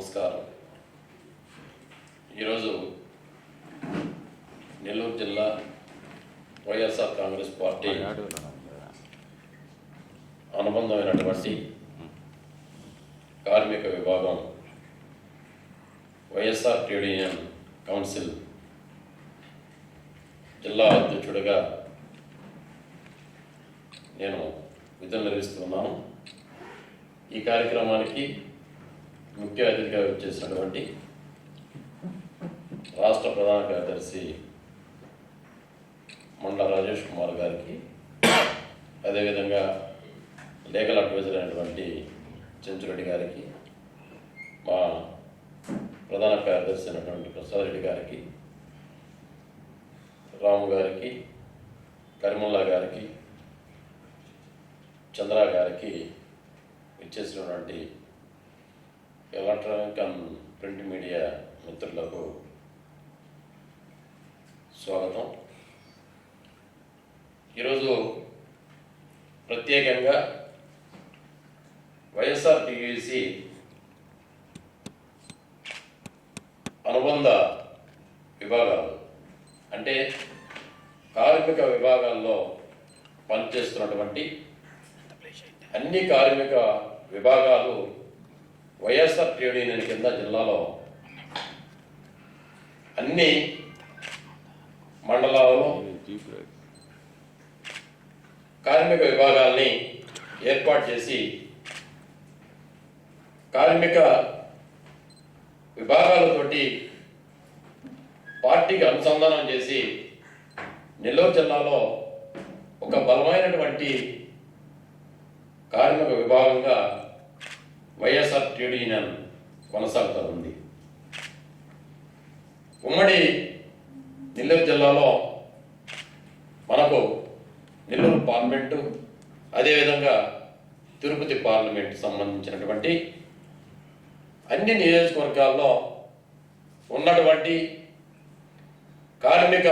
నమస్కారం. ఈరోజు నెల్లూరు జిల్లా వైఎస్ఆర్ కాంగ్రెస్ పార్టీ అనుబంధమైనటువంటి కార్మిక విభాగం వైఎస్ఆర్ ట్రేడ్ యూనియన్ కౌన్సిల్ జిల్లా అధ్యక్షుడిగా నేను విధులు నిర్వహిస్తున్నాను ఈ కార్యక్రమానికి ముఖ్య అతిథిగా వచ్చేసినటువంటి రాష్ట్ర ప్రధాన కార్యదర్శి మండల రాజేష్ కుమార్ గారికి అదేవిధంగా లీగల్ అడ్వైజర్ అయినటువంటి చెంచురెడ్డి గారికి మా ప్రధాన కార్యదర్శి అయినటువంటి ప్రసాద్ రెడ్డి గారికి రాము గారికి కరిమల్లా గారికి చంద్ర గారికి ఇచ్చేసినటువంటి ఎలక్ట్రానిక్ అండ్ ప్రింట్ మీడియా మిత్రులకు స్వాగతం. ఈరోజు ప్రత్యేకంగా వైఎస్ఆర్ అనుబంధ విభాగాలు అంటే కార్మిక విభాగాల్లో పనిచేస్తున్నటువంటి అన్ని కార్మిక విభాగాలు వైఎస్ఆర్ ట్రేడ్ యూనియన్ కింద జిల్లాలో అన్ని మండలాలలో కార్మిక విభాగాల్ని ఏర్పాటు చేసి కార్మిక విభాగాలతోటి పార్టీకి అనుసంధానం చేసి నెల్లూరు జిల్లాలో ఒక బలమైనటువంటి కార్మిక విభాగంగా వైఎస్ఆర్ ట్రేడ్ యూనియన్ కొనసాగుతూ ఉంది ఉమ్మడి నెల్లూరు జిల్లాలో మనకు నెల్లూరు పార్లమెంటు అదేవిధంగా తిరుపతి పార్లమెంట్ సంబంధించినటువంటి అన్ని నియోజకవర్గాల్లో ఉన్నటువంటి కార్మిక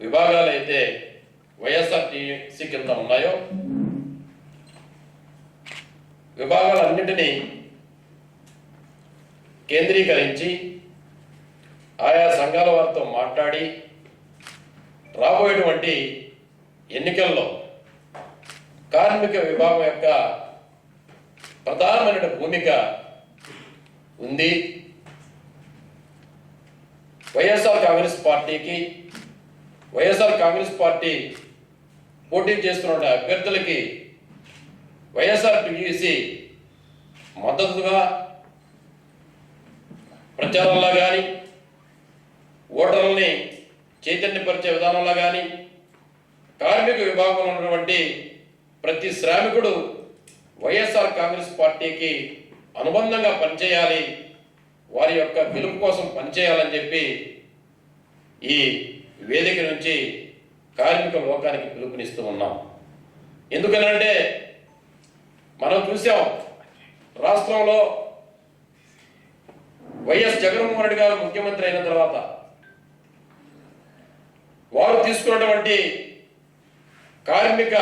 విభాగాలు అయితే వైఎస్ఆర్టీసీ కింద ఉన్నాయో విభాగాలన్నింటినీ కేంద్రీకరించి ఆయా సంఘాల వారితో మాట్లాడి రాబోయేటువంటి ఎన్నికల్లో కార్మిక విభాగం యొక్క ప్రధానమైన భూమిక ఉంది. వైఎస్ఆర్ కాంగ్రెస్ పార్టీకి వైఎస్ఆర్ కాంగ్రెస్ పార్టీ పోటీ చేస్తున్న అభ్యర్థులకి వైఎస్ఆర్ మద్దతుగా ప్రచారంలో కానీ ఓటర్లని చైతన్యపరిచే విధానంలో కానీ కార్మిక విభాగంలో ఉన్నటువంటి ప్రతి శ్రామికుడు వైఎస్ఆర్ కాంగ్రెస్ పార్టీకి అనుబంధంగా పనిచేయాలి వారి యొక్క గెలుపు కోసం పనిచేయాలని చెప్పి ఈ వేదిక నుంచి కార్మిక లోకానికి పిలుపునిస్తూ ఉన్నాం. ఎందుకనంటే మనం చూసాం. రాష్ట్రంలో వైఎస్ జగన్మోహన్ రెడ్డి గారు ముఖ్యమంత్రి అయిన తర్వాత వారు తీసుకున్నటువంటి కార్మిక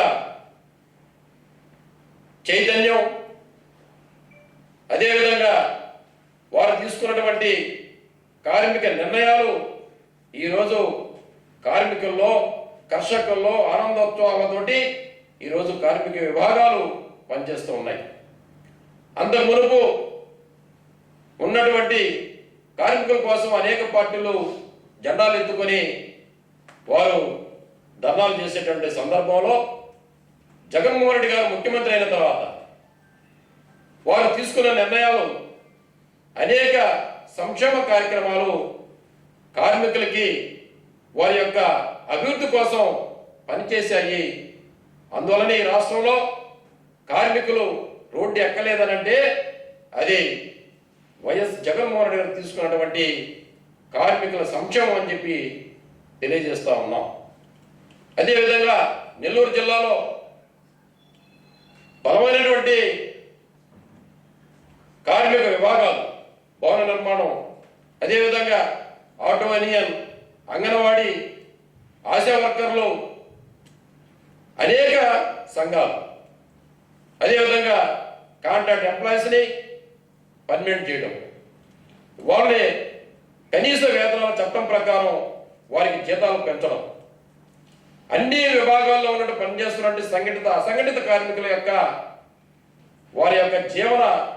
చైతన్యం అదేవిధంగా వారు తీసుకున్నటువంటి కార్మిక నిర్ణయాలు ఈరోజు కార్మికుల్లో కర్షకుల్లో ఆనందోత్సవాలతోటి ఈరోజు కార్మిక విభాగాలు పనిచేస్తూ ఉన్నాయి. అంతకు మునుపు ఉన్నటువంటి కార్మికుల కోసం అనేక పార్టీలు జెండాలు ఎత్తుకొని వారు ధర్నాలు చేసేటువంటి సందర్భంలో జగన్మోహన్ రెడ్డి గారు ముఖ్యమంత్రి అయిన తర్వాత వారు తీసుకున్న నిర్ణయాలు అనేక సంక్షేమ కార్యక్రమాలు కార్మికులకి వారి యొక్క అభివృద్ధి కోసం పనిచేశాయి. అందువలన ఈ రాష్ట్రంలో కార్మికులు రోడ్డు ఎక్కలేదనంటే అది వైఎస్ జగన్మోహన్ రెడ్డి గారు తీసుకున్నటువంటి కార్మికుల సంక్షేమం అని చెప్పి తెలియజేస్తా ఉన్నాం. అదేవిధంగా నెల్లూరు జిల్లాలో బలమైనటువంటి కార్మిక విభాగాలు భవన నిర్మాణం అదేవిధంగా ఆటోమనియన్ అంగన్వాడీ ఆశా వర్కర్లు అనేక సంఘాలు అదేవిధంగా కాంట్రాక్ట్ ఎంప్లాయీస్ని పర్మనెంట్ చేయడం. వాళ్ళని కనీస వేతనాల చట్టం ప్రకారం వారికి జీతాలు పెంచడం. అన్ని విభాగాల్లో ఉన్నట్టు పనిచేస్తున్నటువంటి సంఘటిత అసంఘటిత కార్మికుల యొక్క వారి యొక్క జీవన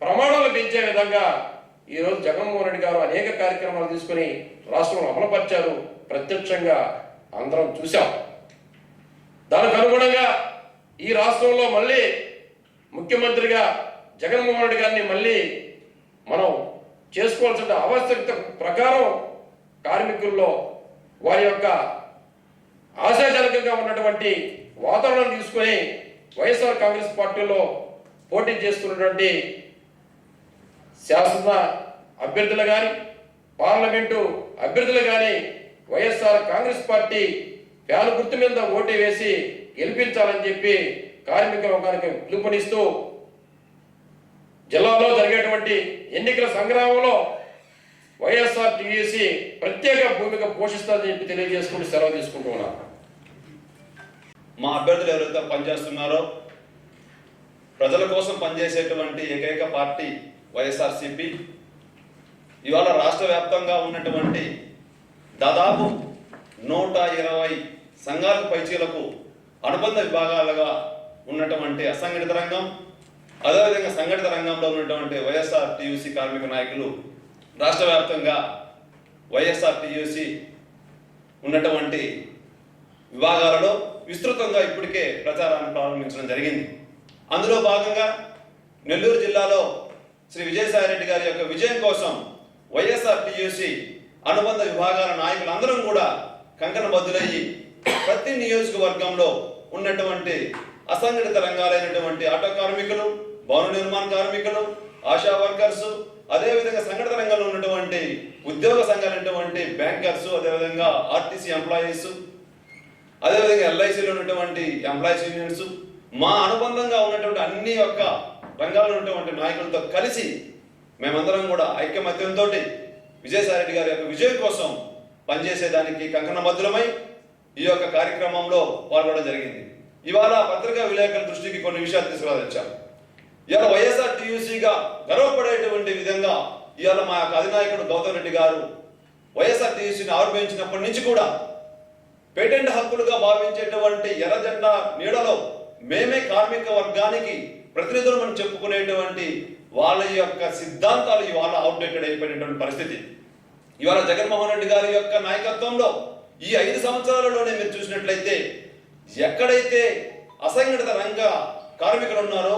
ప్రమాణాలు పెంచే విధంగా ఈరోజు జగన్మోహన్ రెడ్డి గారు అనేక కార్యక్రమాలు తీసుకుని రాష్ట్రంలో అమలుపరిచారు. ప్రత్యక్షంగా అందరం చూశాం. దానికి అనుగుణంగా ఈ రాష్ట్రంలో మళ్ళీ ముఖ్యమంత్రిగా జగన్మోహన్ రెడ్డి గారిని మళ్ళీ మనం చేసుకోవాల్సిన ఆవశ్యకత ప్రకారం కార్మికుల్లో వారి యొక్క ఆశాజనకంగా ఉన్నటువంటి వాతావరణం తీసుకొని వైఎస్ఆర్ కాంగ్రెస్ పార్టీలో పోటీ చేస్తున్నటువంటి శాసన అభ్యర్థులు కానీ పార్లమెంటు అభ్యర్థులు కానీ వైఎస్ఆర్ కాంగ్రెస్ పార్టీ ఫ్యాన్ గుర్తు మీద ఓటు వేసి గెలిపించాలని చెప్పి కార్మిక వర్గానికి పిలుపునిస్తూ జిల్లాలో జరిగేటువంటి ఎన్నికల సంగ్రామంలో వైఎస్ఆర్ టీయూసీ ప్రత్యేక భూమిక పోషిస్తుందని చెప్పి తెలియజేసుకుంటూ సెలవు తీసుకుంటూ ఉన్నాను మా అభ్యర్థులు ఎవరైతే పనిచేస్తున్నారో ప్రజల కోసం పనిచేసేటువంటి ఏకైక పార్టీ వైఎస్ఆర్సిపి. ఇవాళ రాష్ట్ర వ్యాప్తంగా ఉన్నటువంటి దాదాపు నూట ఇరవై సంఘాలకు పైచీలకు అనుబంధ విభాగాలుగా ఉన్నటువంటి అసంఘటిత రంగం. అదేవిధంగా సంఘటిత రంగంలో ఉన్నటువంటి వైఎస్ఆర్ టీయూసీ కార్మిక నాయకులు రాష్ట్ర వ్యాప్తంగా వైఎస్ఆర్ టీయూసీ ఉన్నటువంటి విభాగాలలో విస్తృతంగా ఇప్పటికే ప్రచారాన్ని ప్రారంభించడం జరిగింది. అందులో భాగంగా నెల్లూరు జిల్లాలో శ్రీ విజయసాయిరెడ్డి గారి యొక్క విజయం కోసం వైఎస్ఆర్ టీయూసీ అనుబంధ విభాగాల నాయకులందరం కూడా కంకణబద్దులయ్యి ప్రతి నియోజకవర్గంలో ఉన్నటువంటి అసంఘటిత రంగాలైనటువంటి ఆటో కార్మికులు భవన నిర్మాణ కార్మికులు ఆశా వర్కర్స్ అదేవిధంగా సంఘటిత రంగంలో ఉన్నటువంటి ఉద్యోగ సంఘాలైనటువంటి బ్యాంకర్స్ అదేవిధంగా ఆర్టీసీ ఎంప్లాయీస్ అదేవిధంగా ఎల్ఐసిలో ఉన్నటువంటి ఎంప్లాయీస్ యూనియన్స్ మా అనుబంధంగా ఉన్నటువంటి అన్ని యొక్క రంగాల్లో ఉన్నటువంటి నాయకులతో కలిసి మేమందరం కూడా ఐక్యమత్యంతో విజయసాయిరెడ్డి గారి యొక్క విజయం కోసం పనిచేసేదానికి కంకణబద్ధులమై ఈ యొక్క కార్యక్రమంలో పాల్గొనడం జరిగింది. ఇవాళ పత్రికా విలేకరుల దృష్టికి కొన్ని విషయాలు తీసుకురావచ్చాం ఇవాళ వైఎస్ఆర్ టీయూసీగా గర్వపడేటువంటి విధంగా ఇవాళ మా యొక్క అధినాయకుడు గౌతమ్ రెడ్డి గారు వైఎస్ఆర్ టీయూసీని ఆవిర్భవించినప్పటి నుంచి కూడా పేటెంట్ హక్కులుగా భావించేటువంటి ఎర్రజెండా నీడలో మేమే కార్మిక వర్గానికి ప్రతినిధులు మనం చెప్పుకునేటువంటి వాళ్ళ యొక్క సిద్ధాంతాలు ఇవాళ అవుట్డేటెడ్ అయిపోయినటువంటి పరిస్థితి. ఇవాళ జగన్మోహన్ రెడ్డి గారి యొక్క నాయకత్వంలో ఈ ఐదు సంవత్సరాలలోనే మీరు చూసినట్లయితే ఎక్కడైతే అసంఘటిత రంగ కార్మికులు ఉన్నారో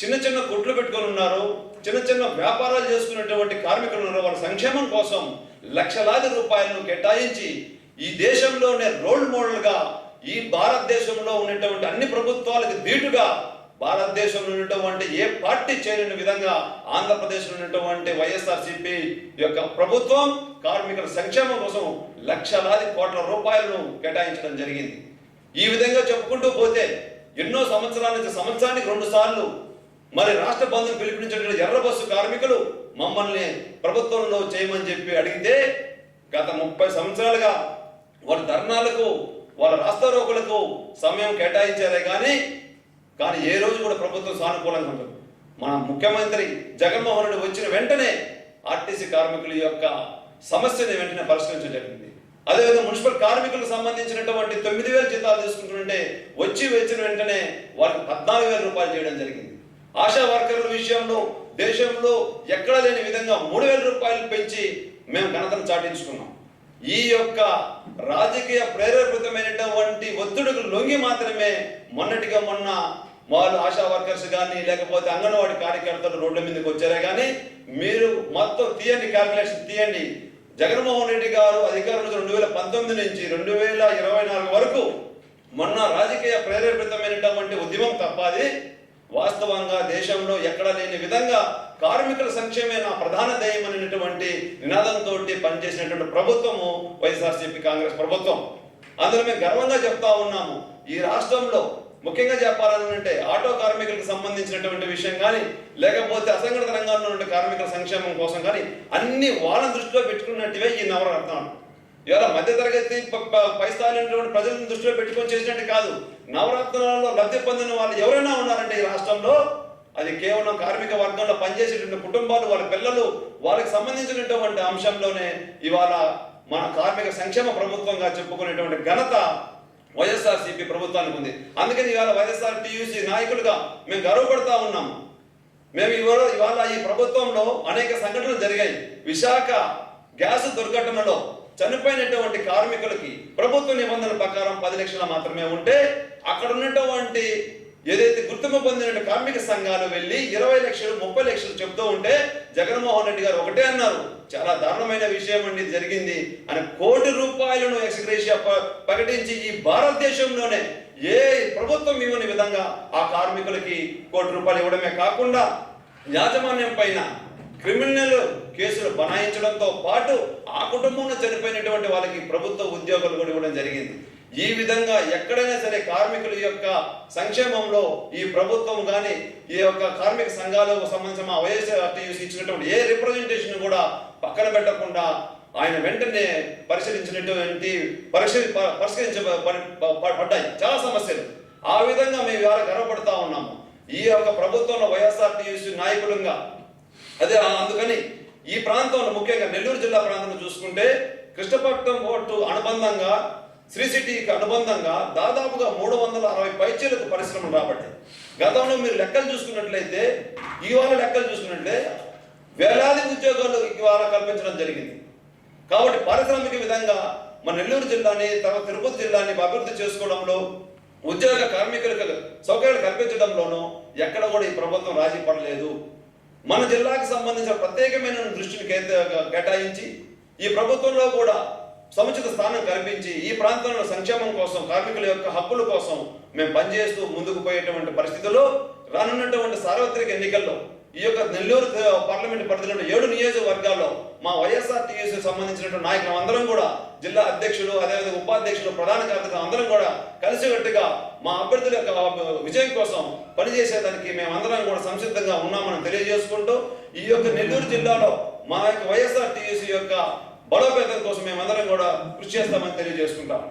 చిన్న చిన్న కొట్లు పెట్టుకొని ఉన్నారో చిన్న చిన్న వ్యాపారాలు చేసుకునేటువంటి కార్మికులు ఉన్నారో వాళ్ళ సంక్షేమం కోసం లక్షలాది రూపాయలను కేటాయించి ఈ దేశంలోనే రోల్ మోడల్గా ఈ భారతదేశంలో ఉన్నటువంటి అన్ని ప్రభుత్వాలకు ధీటుగా భారతదేశంలో ఉన్నటువంటి ఏ పార్టీ చేయలేని విధంగా ఆంధ్రప్రదేశ్లో ఉన్నటువంటి వైఎస్ఆర్సిపి యొక్క ప్రభుత్వం కార్మికుల సంక్షేమం కోసం లక్షలాది కోట్ల రూపాయలను కేటాయించడం జరిగింది. ఈ విధంగా చెప్పుకుంటూ పోతే ఎన్నో సంవత్సరాల నుంచి సంవత్సరానికి రెండు సార్లు మరి రాష్ట్ర బంధువులు పిలిపించినటువంటి ఎర్ర బస్సు కార్మికులు మమ్మల్ని ప్రభుత్వంలో చేయమని చెప్పి అడిగితే గత ముప్పై సంవత్సరాలుగా వాళ్ళ ధర్నాలకు వాళ్ళ రాస్తారోకులకు సమయం కేటాయించారే కానీ కానీ ఏ రోజు కూడా ప్రభుత్వం సానుకూలంగా ఉండదు. మన ముఖ్యమంత్రి జగన్మోహన్ రెడ్డి వచ్చిన వెంటనే ఆర్టీసీ కార్మికుల యొక్క సమస్యని వెంటనే పరిష్కరించడం జరిగింది. అదేవిధంగా మున్సిపల్ కార్మికులకు సంబంధించినటువంటి తొమ్మిది వేల జీతాలు తీసుకుంటుంటే వచ్చి వచ్చిన వెంటనే వారికి పద్నాలుగు వేల రూపాయలు చేయడం జరిగింది. ఆశా వర్కర్ల విషయంలో దేశంలో ఎక్కడ లేని విధంగా మూడు వేల రూపాయలు పెంచి మేము ఘనతను చాటించుకున్నాం. ఈ యొక్క రాజకీయ ప్రేరేపితమైనటువంటి ఒత్తిడికి లొంగి మాత్రమే మొన్నటిగా మొన్న వాళ్ళు ఆశా వర్కర్స్ కానీ లేకపోతే అంగన్వాడీ కార్యకర్తలు రోడ్ల మీదకి వచ్చారే కానీ మీరు మొత్తం తీయండి క్యాల్కులేషన్ తీయండి. జగన్మోహన్ రెడ్డి గారు అధికారంలో రెండు వేల పంతొమ్మిది నుంచి రెండు వేల ఇరవై నాలుగు వరకు మొన్న రాజకీయ ప్రేరేపితమైనటువంటి ఉద్యమం తప్పది. వాస్తవంగా దేశంలో ఎక్కడ లేని విధంగా కార్మికుల సంక్షేమే నా ప్రధాన ధ్యేయం అనేటువంటి నినాదంతో పనిచేసినటువంటి ప్రభుత్వము వైఎస్ఆర్సీపీ కాంగ్రెస్ ప్రభుత్వం. అందులో మేము గర్వంగా చెప్తా ఉన్నాము ఈ రాష్ట్రంలో ముఖ్యంగా చెప్పాలని అంటే ఆటో కార్మికులకు సంబంధించినటువంటి విషయం కానీ లేకపోతే అసంఘటిత రంగంలో ఉన్న కార్మికుల సంక్షేమం కోసం కానీ అన్ని వాళ్ళని దృష్టిలో పెట్టుకున్నట్టువే ఈ నవరత్నాలు. ఇవాళ మధ్యతరగతి ప- పై స్థాయి ప్రజలను దృష్టిలో పెట్టుకొని చేసినట్టు కాదు. నవరత్నాలలో లబ్ధి పొందిన వాళ్ళు ఎవరైనా ఉన్నారంటే ఈ రాష్ట్రంలో అది కేవలం కార్మిక వర్గంలో పనిచేసేటువంటి కుటుంబాలు వాళ్ళ పిల్లలు వాళ్ళకి సంబంధించినటువంటి అంశంలోనే ఇవాళ మన కార్మిక సంక్షేమ ప్రభుత్వంగా చెప్పుకునేటువంటి ఘనత వైఎస్ఆర్సీపీ ప్రభుత్వానికి ఉంది. అందుకని ఇవాళ వైఎస్ఆర్ టీయూసీ నాయకులుగా మేము గర్వపడతా ఉన్నాము మేము ఇవాళ ఇవాళ ఈ ప్రభుత్వంలో అనేక సంఘటనలు జరిగాయి. విశాఖ గ్యాస్ దుర్ఘటనలో చనిపోయినటువంటి కార్మికులకి ప్రభుత్వ నిబంధనల ప్రకారం పది లక్షలు మాత్రమే ఉంటే అక్కడ ఉన్నటువంటి ఏదైతే గుర్తింపు పొందిన కార్మిక సంఘాలు వెళ్ళి ఇరవై లక్షలు ముప్పై లక్షలు చెప్తూ ఉంటే జగన్మోహన్ రెడ్డి గారు ఒకటే అన్నారు చాలా దారుణమైన విషయం అండి జరిగింది అని కోటి రూపాయలను ఎక్స్గ్రేషియా ప్రకటించి ఈ భారతదేశంలోనే ఏ ప్రభుత్వం ఇవ్వని విధంగా ఆ కార్మికులకి కోటి రూపాయలు ఇవ్వడమే కాకుండా యాజమాన్యం పైన క్రిమినల్ కేసులు బనాయించడంతో పాటు ఆ కుటుంబంలో చనిపోయినటువంటి వాళ్ళకి ప్రభుత్వ ఉద్యోగాలు కూడా ఇవ్వడం జరిగింది. ఈ విధంగా ఎక్కడైనా సరే కార్మికుల యొక్క సంక్షేమంలో ఈ ప్రభుత్వం కానీ ఈ యొక్క కార్మిక సంఘాలకు సంబంధించిన మా వైఎస్ఆర్టీయూసీ ఇచ్చినటువంటి ఏ రిప్రజెంటేషన్ కూడా పక్కన పెట్టకుండా ఆయన వెంటనే పరిశీలించినటువంటి పరిశీలి ప- పరిష్కరించ పడ్డాయి. చాలా సమస్యలు. ఆ విధంగా మేము ఇవాళ గర్వపడతా ఉన్నాము. ఈ యొక్క ప్రభుత్వంలో వైఎస్ఆర్టీయూసీ నాయకులుగా అదే అందుకని ఈ ప్రాంతంలో ముఖ్యంగా నెల్లూరు జిల్లా ప్రాంతంలో చూసుకుంటే కృష్ణపట్నం ఓటు అనుబంధంగా శ్రీ సిటీకి అనుబంధంగా దాదాపుగా మూడు వందల అరవై పైచీలకు పరిశ్రమలు రాబట్టాయి గతంలో మీరు లెక్కలు చూసుకున్నట్లయితే ఇవాళ లెక్కలు చూసుకున్నట్లయితే వేలాది ఉద్యోగాలు ఇవాళ కల్పించడం జరిగింది. కాబట్టి పారిశ్రామిక విధంగా మన నెల్లూరు జిల్లాని తర్వాత తిరుపతి జిల్లాని అభివృద్ధి చేసుకోవడంలో ఉద్యోగ కార్మికులకు సౌకర్యాలు కల్పించడంలోనూ ఎక్కడ కూడా ఈ ప్రభుత్వం రాజీ పడలేదు. మన జిల్లాకు సంబంధించిన ప్రత్యేకమైన దృష్టిని కేటాయించి ఈ ప్రభుత్వంలో కూడా సముచిత స్థానం కల్పించి ఈ ప్రాంతంలో సంక్షేమం కోసం కార్మికుల యొక్క హక్కుల కోసం మేము పనిచేస్తూ ముందుకు పోయేటువంటి పరిస్థితుల్లో రానున్నటువంటి సార్వత్రిక ఎన్నికల్లో ఈ యొక్క నెల్లూరు పార్లమెంట్ పరిధిలో ఏడు నియోజకవర్గాల్లో మా వైఎస్ఆర్ టీఎస్కి సంబంధించినటువంటి నాయకులు అందరం కూడా జిల్లా అధ్యక్షులు అదేవిధంగా ఉపాధ్యక్షులు ప్రధాన కార్యదర్శులు అందరం కూడా కలిసికట్టుగా మా అభ్యర్థుల యొక్క విజయం కోసం పనిచేసేదానికి మేమందరం కూడా సంసిద్ధంగా ఉన్నామని తెలియజేసుకుంటూ ఈ యొక్క నెల్లూరు జిల్లాలో మా యొక్క వైఎస్ఆర్ టీఎస్ యొక్క బలోపేతం కోసం మేమందరం కూడా కృషి చేస్తామని తెలియజేసుకుంటాం.